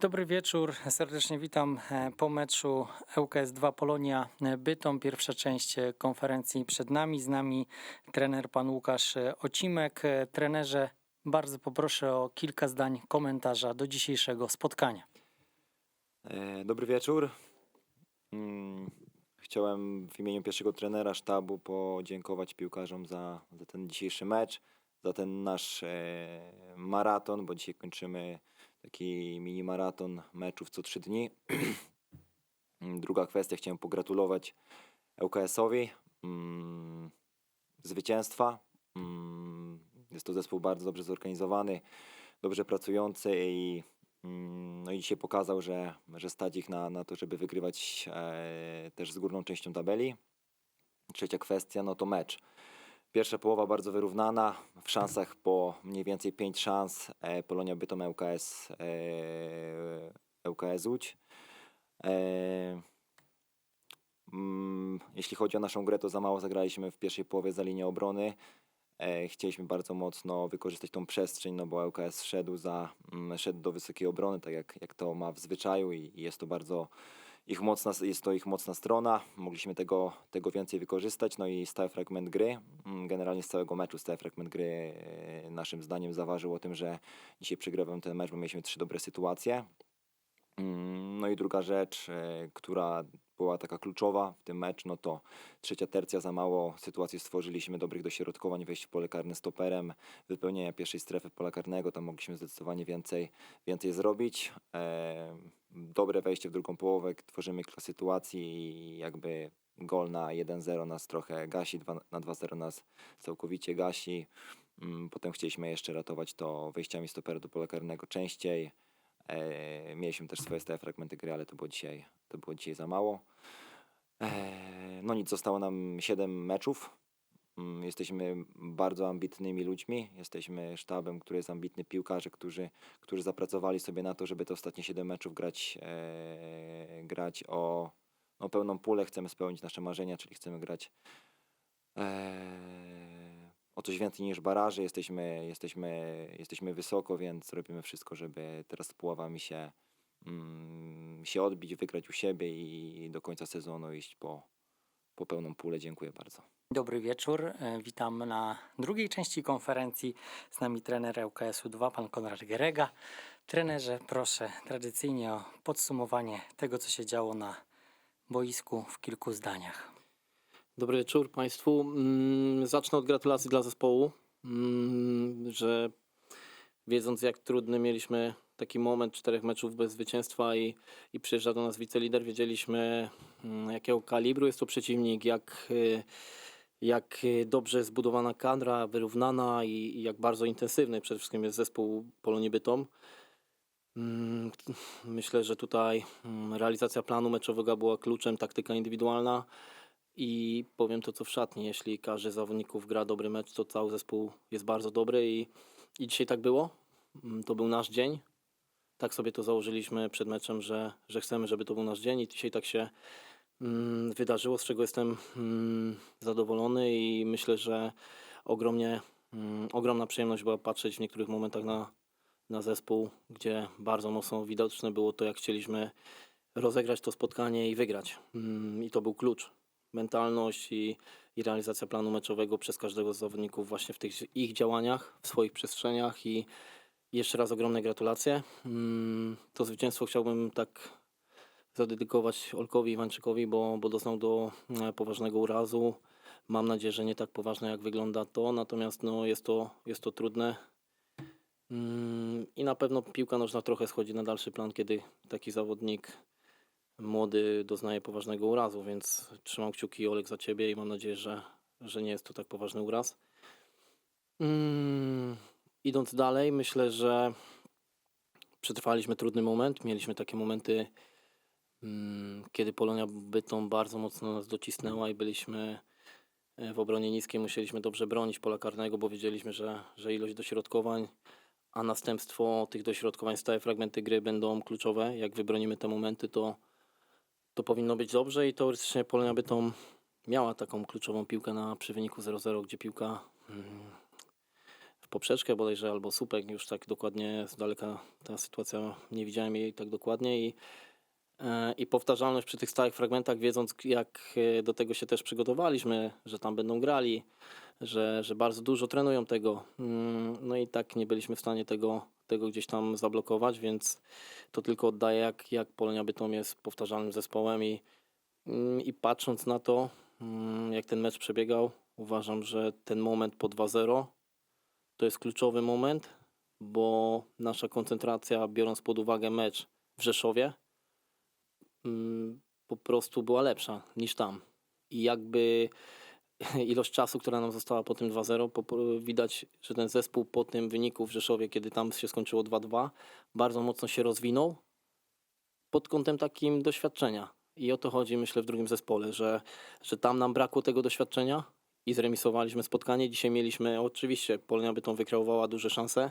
Dobry wieczór, serdecznie witam e, po meczu ŁKS 2 Polonia e, Bytom. Pierwsza część e, konferencji przed nami. Z nami trener pan Łukasz Ocimek. Trenerze, bardzo poproszę o kilka zdań komentarza do dzisiejszego spotkania. Dobry wieczór. Mm, Chciałem w imieniu pierwszego trenera sztabu podziękować piłkarzom za, za ten dzisiejszy mecz, za ten nasz maraton, bo dzisiaj kończymy taki mini maraton meczów co trzy dni. Druga kwestia, chciałem pogratulować ŁKS-owi mm, zwycięstwa. Mm, Jest to zespół bardzo dobrze zorganizowany, dobrze pracujący i Mm, No i dzisiaj pokazał, że, że stać ich na, na to, żeby wygrywać e, też z górną częścią tabeli. Trzecia kwestia, no to mecz. Pierwsza połowa bardzo wyrównana, w szansach po mniej więcej 5 szans e, Polonia Bytom ŁKS, e, ŁKS Łódź. E, jeśli chodzi o naszą grę, to za mało zagraliśmy w pierwszej połowie za linię obrony. E, Chcieliśmy bardzo mocno wykorzystać tą przestrzeń, no bo ŁKS szedł, za, mm, szedł do wysokiej obrony, tak jak, jak to ma w zwyczaju i jest to bardzo ich mocna, jest to ich mocna strona. Mogliśmy tego, tego więcej wykorzystać, no i stały fragment gry. mm, Generalnie z całego meczu stały fragment gry e, naszym zdaniem zaważył o tym, że dzisiaj przegrywamy ten mecz, bo mieliśmy trzy dobre sytuacje. Mm, No i druga rzecz, e, która była taka kluczowa w tym meczu, no to trzecia tercja za mało sytuacji stworzyliśmy, dobrych dośrodkowań, wejść w pole karne stoperem, wypełnienia pierwszej strefy pola karnego, tam mogliśmy zdecydowanie więcej, więcej zrobić. E, dobre wejście w drugą połowę, tworzymy kilka sytuacji i jakby gol na 1-0 nas trochę gasi, na 2-0 nas całkowicie gasi. Mm, Potem chcieliśmy jeszcze ratować to wejściami stopera do pola karnego częściej. E, mieliśmy też swoje stałe fragmenty gry, ale to było dzisiaj, to było dzisiaj za mało. E, no nic, zostało nam 7 meczów. Mm, Jesteśmy bardzo ambitnymi ludźmi. Jesteśmy sztabem, który jest ambitny, piłkarze, którzy, którzy zapracowali sobie na to, żeby te ostatnie 7 meczów grać, e, grać o no, pełną pulę. Chcemy spełnić nasze marzenia, czyli chcemy grać e, o coś więcej niż baraże. Jesteśmy, jesteśmy, jesteśmy wysoko, więc robimy wszystko, żeby teraz z puławami się, mm, się odbić, wygrać u siebie i do końca sezonu iść po, po pełną pulę. Dziękuję bardzo. Dobry wieczór, e, witam na drugiej części konferencji. Z nami trener ŁKS-u 2, pan Konrad Gerega. Trenerze, proszę tradycyjnie o podsumowanie tego, co się działo na boisku w kilku zdaniach. Dobry wieczór Państwu. Mm, Zacznę od gratulacji dla zespołu, mm, że wiedząc jak trudny mieliśmy taki moment czterech meczów bez zwycięstwa i, i przyjeżdża do nas wicelider, wiedzieliśmy mm, jakiego kalibru jest to przeciwnik, jak, y, jak dobrze zbudowana kadra, wyrównana i, i jak bardzo intensywny przede wszystkim jest zespół Polonii Bytom. Myślę, że tutaj realizacja planu meczowego była kluczem, taktyka indywidualna. I powiem to co w szatni, jeśli każdy z zawodników gra dobry mecz, to cały zespół jest bardzo dobry i, i dzisiaj tak było. Mm, To był nasz dzień. Tak sobie to założyliśmy przed meczem, że, że chcemy, żeby to był nasz dzień i dzisiaj tak się mm, wydarzyło, z czego jestem mm, zadowolony i myślę, że ogromnie, mm, ogromna przyjemność była patrzeć w niektórych momentach na, na zespół, gdzie bardzo mocno widoczne było to, jak chcieliśmy rozegrać to spotkanie i wygrać. Mm, I to był klucz mentalność i, i realizacja planu meczowego przez każdego z zawodników właśnie w tych ich działaniach, w swoich przestrzeniach i jeszcze raz ogromne gratulacje. Mm, To zwycięstwo chciałbym tak zadedykować Olkowi Iwańczykowi, bo, bo doznał do e, poważnego urazu. Mam nadzieję, że nie tak poważne jak wygląda to, natomiast no, jest, to, jest to trudne. Mm, I na pewno piłka nożna trochę schodzi na dalszy plan, kiedy taki zawodnik młody doznaje poważnego urazu, więc trzymam kciuki Olek za ciebie i mam nadzieję, że, że nie jest to tak poważny uraz. Mm, idąc dalej, myślę, że przetrwaliśmy trudny moment. Mieliśmy takie momenty, mm, kiedy Polonia Bytom bardzo mocno nas docisnęła i byliśmy e, w obronie niskiej. Musieliśmy dobrze bronić pola karnego, bo wiedzieliśmy, że, że ilość dośrodkowań, a następstwo tych dośrodkowań, stałe fragmenty gry będą kluczowe. Jak wybronimy te momenty, to to powinno być dobrze i teoretycznie Polonia by tą miała taką kluczową piłkę na przy wyniku 0-0, gdzie piłka mm, w poprzeczkę bodajże albo słupek, już tak dokładnie z daleka ta sytuacja, nie widziałem jej tak dokładnie i, e, i powtarzalność przy tych stałych fragmentach, wiedząc jak e, do tego się też przygotowaliśmy, że tam będą grali, że, że bardzo dużo trenują tego, Mm, no i tak nie byliśmy w stanie tego, tego gdzieś tam zablokować, więc to tylko oddaje jak, jak Polonia Bytom jest powtarzalnym zespołem i, mm, i patrząc na to, mm, jak ten mecz przebiegał, uważam, że ten moment po 2-0 to jest kluczowy moment, bo nasza koncentracja, biorąc pod uwagę mecz w Rzeszowie, po prostu była lepsza niż tam. I jakby ilość czasu, która nam została po tym 2-0, po, po, widać, że ten zespół po tym wyniku w Rzeszowie, kiedy tam się skończyło 2-2, bardzo mocno się rozwinął pod kątem takim doświadczenia. I o to chodzi, myślę, w drugim zespole, że, że tam nam brakło tego doświadczenia i zremisowaliśmy spotkanie. Dzisiaj mieliśmy, oczywiście, Polonia by tą wykreowała duże szanse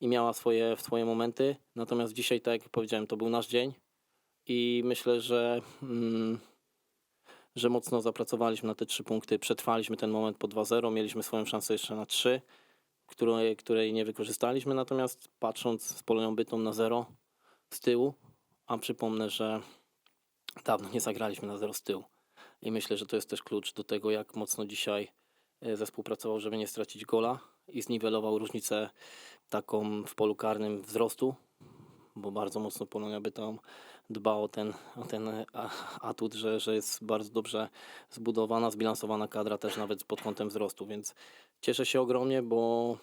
i miała swoje, swoje momenty. Natomiast dzisiaj, tak jak powiedziałem, to był nasz dzień i myślę, że, mm, że mocno zapracowaliśmy na te trzy punkty. Przetrwaliśmy ten moment po 2-0, mieliśmy swoją szansę jeszcze na 3, której, której nie wykorzystaliśmy. Natomiast patrząc z Polonią Bytą na 0 z tyłu, a przypomnę, że dawno nie zagraliśmy na 0 z tyłu. I myślę, że to jest też klucz do tego, jak mocno dzisiaj e, zespół pracował, żeby nie stracić gola i zniwelował różnicę taką w polu karnym wzrostu, bo bardzo mocno Polonia by tam dba o ten, o ten e, atut, że, że jest bardzo dobrze zbudowana, zbilansowana kadra też nawet pod kątem wzrostu, więc cieszę się ogromnie, bo,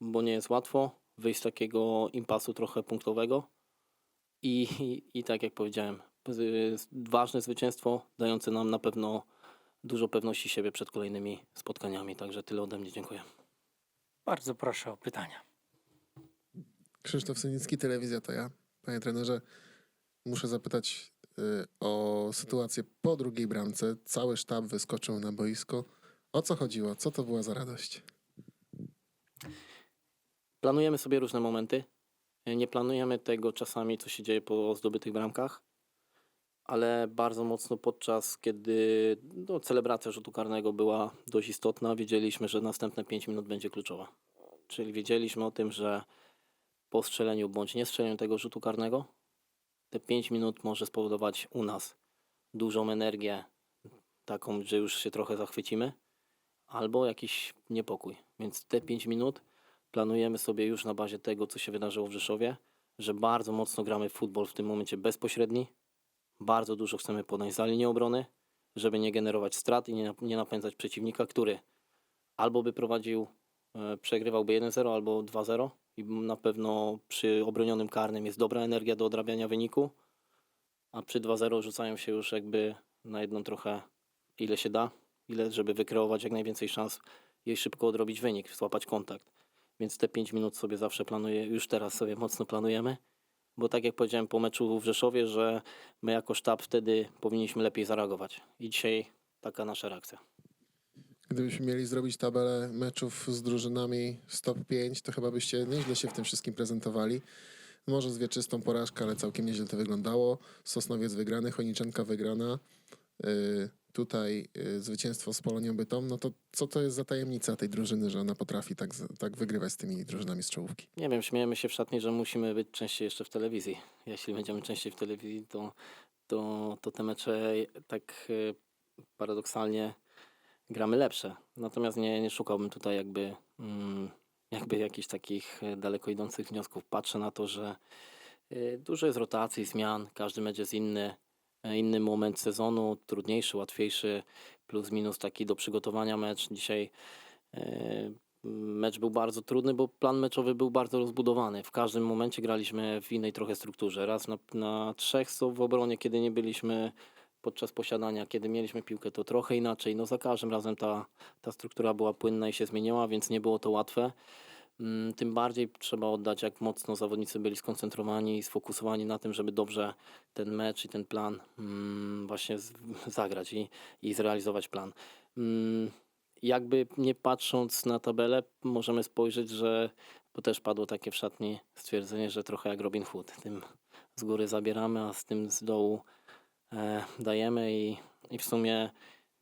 bo nie jest łatwo wyjść z takiego impasu trochę punktowego i, i, i tak jak powiedziałem, ważne zwycięstwo dające nam na pewno dużo pewności siebie przed kolejnymi spotkaniami, także tyle ode mnie, dziękuję. Bardzo proszę o pytania. Krzysztof Synicki, Telewizja to ja. Panie trenerze, muszę zapytać y, o sytuację po drugiej bramce. Cały sztab wyskoczył na boisko. O co chodziło? Co to była za radość? Planujemy sobie różne momenty. Nie planujemy tego czasami, co się dzieje po zdobytych bramkach, ale bardzo mocno podczas, kiedy no, celebracja rzutu karnego była dość istotna, wiedzieliśmy, że następne 5 minut będzie kluczowa. Czyli wiedzieliśmy o tym, że po strzeleniu bądź nie strzeleniu tego rzutu karnego, te 5 minut może spowodować u nas dużą energię, taką, że już się trochę zachwycimy, albo jakiś niepokój. Więc te 5 minut planujemy sobie już na bazie tego, co się wydarzyło w Rzeszowie, że bardzo mocno gramy w futbol w tym momencie bezpośredni. Bardzo dużo chcemy podać za linię obrony, żeby nie generować strat i nie, nap- nie napędzać przeciwnika, który albo by prowadził, e, przegrywałby 1-0 albo 2-0 i na pewno przy obronionym karnym jest dobra energia do odrabiania wyniku, a przy 2-0 rzucają się już jakby na jedną trochę ile się da, ile żeby wykreować jak najwięcej szans i szybko odrobić wynik, złapać kontakt. Więc te 5 minut sobie zawsze planuję, już teraz sobie mocno planujemy, bo tak jak powiedziałem po meczu w Rzeszowie, że my jako sztab wtedy powinniśmy lepiej zareagować. I dzisiaj taka nasza reakcja. Gdybyśmy mieli zrobić tabelę meczów z drużynami z top 5, to chyba byście nieźle się w tym wszystkim prezentowali. Może z wieczystą porażkę, ale całkiem nieźle to wyglądało. Sosnowiec wygrany, Choniczenka wygrana. Yy, tutaj yy, zwycięstwo z Polonią Bytom. No to co to jest za tajemnica tej drużyny, że ona potrafi tak, tak wygrywać z tymi drużynami z czołówki? Nie wiem, śmiejemy się w szatni, że musimy być częściej jeszcze w telewizji. Jeśli będziemy częściej w telewizji, to, to, to te mecze tak e, paradoksalnie gramy lepsze. Natomiast nie, nie szukałbym tutaj jakby, mm, jakby jakichś takich e, daleko idących wniosków. Patrzę na to, że e, dużo jest rotacji, zmian, każdy mecz jest inny. E, Inny moment sezonu, trudniejszy, łatwiejszy, plus minus taki do przygotowania mecz. Dzisiaj Mecz był bardzo trudny, bo plan meczowy był bardzo rozbudowany. W każdym momencie graliśmy w innej trochę strukturze. Raz na, na trzech w obronie, kiedy nie byliśmy podczas posiadania, kiedy mieliśmy piłkę, to trochę inaczej. No za każdym razem ta, ta struktura była płynna i się zmieniała, więc nie było to łatwe. Mm, Tym bardziej trzeba oddać, jak mocno zawodnicy byli skoncentrowani i sfokusowani na tym, żeby dobrze ten mecz i ten plan mm, właśnie zagrać i, i zrealizować plan. Mm, jakby nie patrząc na tabelę, możemy spojrzeć, że, bo też padło takie w szatni stwierdzenie, że trochę jak Robin Hood. Tym z góry zabieramy, a z tym z dołu dajemy i, i w sumie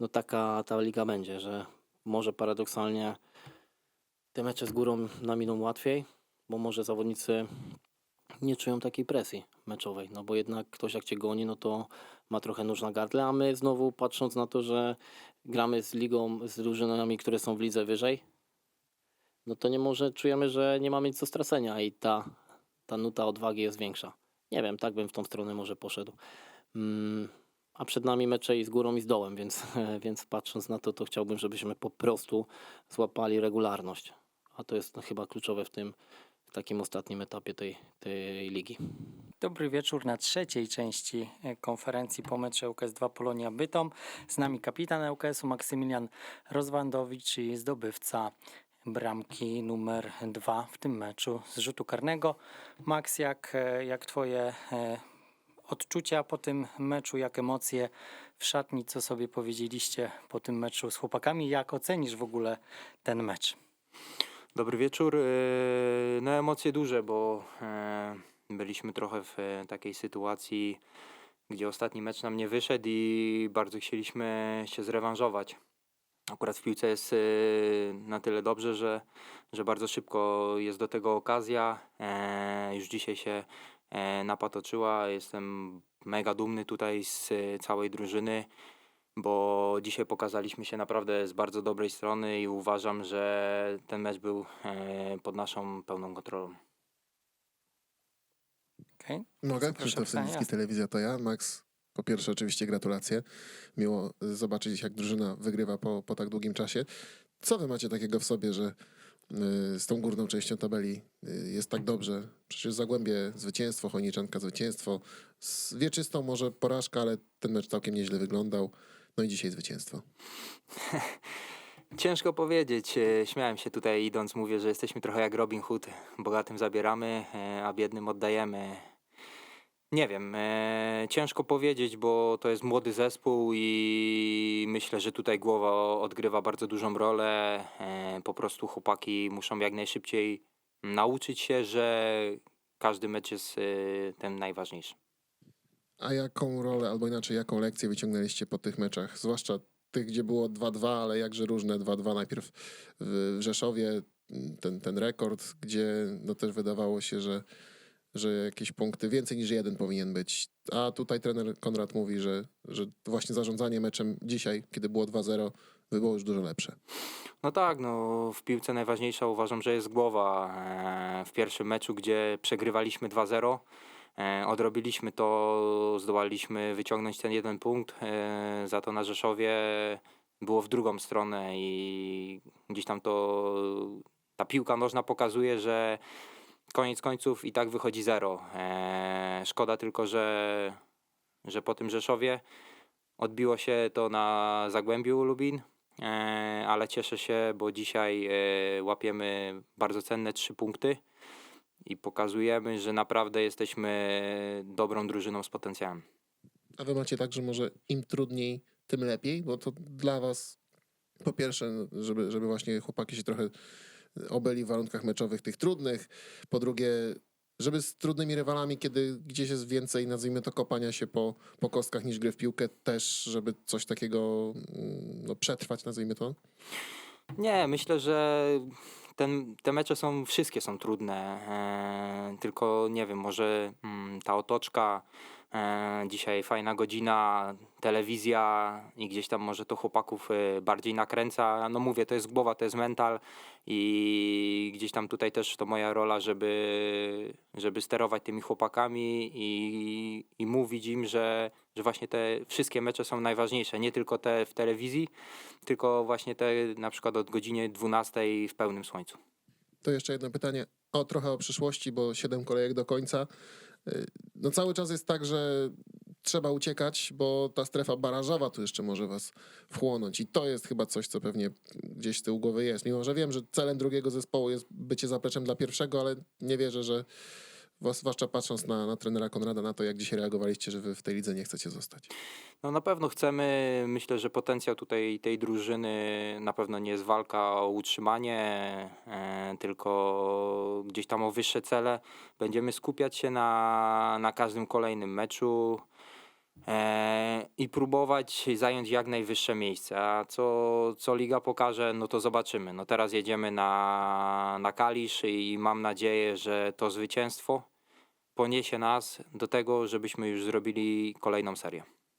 no taka ta liga będzie, że może paradoksalnie te mecze z górą nam idą łatwiej, bo może zawodnicy nie czują takiej presji meczowej, no bo jednak ktoś jak cię goni, no to ma trochę nóż na gardle, a my znowu patrząc na to, że gramy z ligą, z drużynami, które są w lidze wyżej, no to nie może czujemy, że nie mamy nic do stracenia i ta, ta nuta odwagi jest większa. Nie wiem, tak bym w tą stronę może poszedł. Mm, a przed nami mecze i z górą i z dołem, więc, więc patrząc na to, to chciałbym, żebyśmy po prostu złapali regularność. A to jest chyba kluczowe w tym w takim ostatnim etapie tej, tej ligi. Dobry wieczór na trzeciej części e, konferencji po meczu ŁKS 2 Polonia Bytom. Z nami kapitan ŁKS-u Maksymilian Rozwandowicz i zdobywca bramki numer dwa w tym meczu z rzutu karnego. Max, jak, e, jak twoje e, odczucia po tym meczu, jak emocje w szatni, co sobie powiedzieliście po tym meczu z chłopakami, jak ocenisz w ogóle ten mecz? Dobry wieczór. E, No emocje duże, bo e, byliśmy trochę w e, takiej sytuacji, gdzie ostatni mecz nam nie wyszedł i bardzo chcieliśmy się zrewanżować. Akurat w piłce jest na tyle dobrze, że, że bardzo szybko jest do tego okazja. Już dzisiaj się napatoczyła. Jestem mega dumny tutaj z e, całej drużyny bo dzisiaj pokazaliśmy się naprawdę z bardzo dobrej strony i uważam, że ten mecz był e, pod naszą pełną kontrolą. Okay? Mogę? Krzysztof. Sędzicki, Telewizja to ja. Max, po pierwsze oczywiście gratulacje. Miło zobaczyć, jak drużyna wygrywa po, po tak długim czasie. Co wy macie takiego w sobie, że z tą górną częścią tabeli y, jest tak dobrze? Przecież Zagłębie zwycięstwo, Chojniczanka zwycięstwo. Z Wieczystą może porażka, ale ten mecz całkiem nieźle wyglądał. No i dzisiaj zwycięstwo. Ciężko powiedzieć. e, Śmiałem się tutaj idąc, mówię, że jesteśmy trochę jak Robin Hood. Bogatym zabieramy, e, a biednym oddajemy. Nie wiem, e, ciężko powiedzieć, bo to jest młody zespół i myślę, że tutaj głowa odgrywa bardzo dużą rolę. E, po prostu chłopaki muszą jak najszybciej nauczyć się, że każdy mecz jest e, ten najważniejszy. A jaką rolę, albo inaczej, jaką lekcję wyciągnęliście po tych meczach? Zwłaszcza tych, gdzie było 2-2, ale jakże różne 2-2. Najpierw w Rzeszowie ten, ten rekord, gdzie no też wydawało się, że, że jakieś punkty więcej niż jeden powinien być. A tutaj trener Konrad mówi, że, że właśnie zarządzanie meczem dzisiaj, kiedy było 2-0, było już dużo lepsze. No tak, no w piłce najważniejsza uważam, że jest głowa. E, W pierwszym meczu, gdzie przegrywaliśmy 2-0, e, odrobiliśmy to, zdołaliśmy wyciągnąć ten jeden punkt. e, Za to na Rzeszowie było w drugą stronę i gdzieś tam to ta piłka nożna pokazuje, że koniec końców i tak wychodzi zero. E, Szkoda tylko, że, że po tym Rzeszowie odbiło się to na Zagłębiu Lubin. E, ale cieszę się, bo dzisiaj e, łapiemy bardzo cenne trzy punkty i pokazujemy, że naprawdę jesteśmy dobrą drużyną z potencjałem. A wy macie tak, że może im trudniej, tym lepiej, bo to dla was po pierwsze, żeby, żeby właśnie chłopaki się trochę obyli w warunkach meczowych tych trudnych, po drugie, żeby z trudnymi rywalami, kiedy gdzieś jest więcej, nazwijmy to, kopania się po, po kostkach niż gry w piłkę, też, żeby coś takiego mm, no, przetrwać, nazwijmy to. Nie, myślę, że ten, te mecze są, wszystkie są trudne, e, tylko nie wiem, może mm, ta otoczka, e, dzisiaj fajna godzina, telewizja i gdzieś tam może to chłopaków e, bardziej nakręca. No mówię, to jest głowa, to jest mental i gdzieś tam tutaj też to moja rola, żeby, żeby sterować tymi chłopakami i, i mówić im, że, że właśnie te wszystkie mecze są najważniejsze, nie tylko te w telewizji, tylko właśnie te na przykład od godziny 12 w pełnym słońcu. To jeszcze jedno pytanie o trochę o przyszłości, bo siedem kolejek do końca. Y, No cały czas jest tak, że trzeba uciekać, bo ta strefa barażowa tu jeszcze może was wchłonąć i to jest chyba coś, co pewnie gdzieś z tyłu głowy jest. Mimo, że wiem, że celem drugiego zespołu jest bycie zapleczem dla pierwszego, ale nie wierzę, że zwłaszcza patrząc na, na trenera Konrada, na to, jak dzisiaj reagowaliście, że wy w tej lidze nie chcecie zostać. No na pewno chcemy, myślę, że potencjał tutaj tej drużyny na pewno nie jest walka o utrzymanie, e, tylko gdzieś tam o wyższe cele. Będziemy skupiać się na, na każdym kolejnym meczu. e, i próbować zająć jak najwyższe miejsce. A co, co liga pokaże, no to zobaczymy. No teraz jedziemy na, na Kalisz i mam nadzieję, że to zwycięstwo poniesie nas do tego, żebyśmy już zrobili kolejną serię.